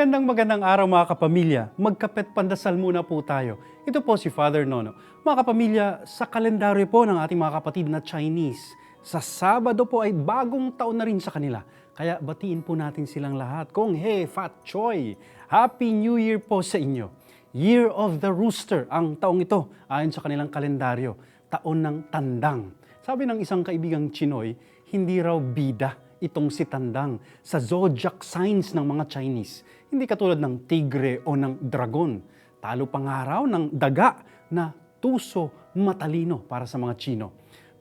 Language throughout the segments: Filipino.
Magandang magandang araw mga kapamilya. Magkapet pandasal muna po tayo. Ito po si Father Nono. Mga kapamilya, sa kalendaryo po ng ating mga kapatid na Chinese, sa Sabado po ay bagong taon na rin sa kanila. Kaya batiin po natin silang lahat kung Hey Fat Choi! Happy New Year po sa inyo! Year of the Rooster ang taong ito ayon sa kanilang kalendaryo. Taon ng tandang. Sabi ng isang kaibigang Chinoy, hindi raw bida itong si Tandang sa zodiac signs ng mga Chinese. Hindi katulad ng tigre o ng dragon. Talo pa nga raw ng daga na tuso matalino para sa mga Chino.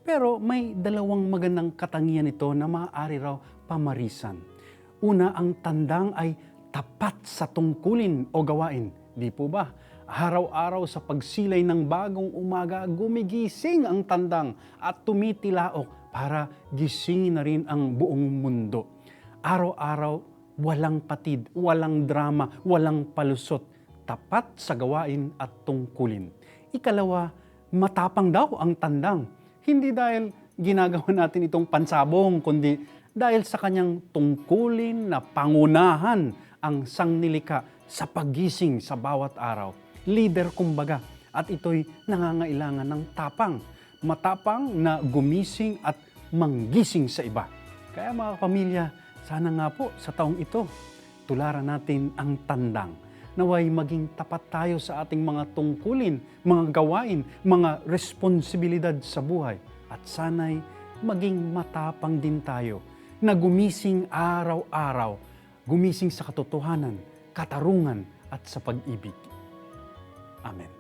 Pero may dalawang magandang katangian ito na maaari raw pamarisan. Una, ang tandang ay tapat sa tungkulin o gawain. Di po ba? Araw-araw sa pagsilay ng bagong umaga, gumigising ang tandang at tumitilaok para gisingin na rin ang buong mundo. Araw-araw, walang patid, walang drama, walang palusot, tapat sa gawain at tungkulin. Ikalawa, matapang daw ang tandang. Hindi dahil ginagawa natin itong pansabong, kundi dahil sa kanyang tungkulin na pangunahan ang sangnilika sa pagising sa bawat araw. Leader kumbaga, at ito'y nangangailangan ng tapang. Matapang na gumising at manggising sa iba. Kaya mga pamilya, sana nga po sa taong ito, tularan natin ang tandang. Naway maging tapat tayo sa ating mga tungkulin, mga gawain, mga responsibilidad sa buhay. At sana'y maging matapang din tayo na gumising araw-araw, gumising sa katotohanan, katarungan at sa pag-ibig. Amen.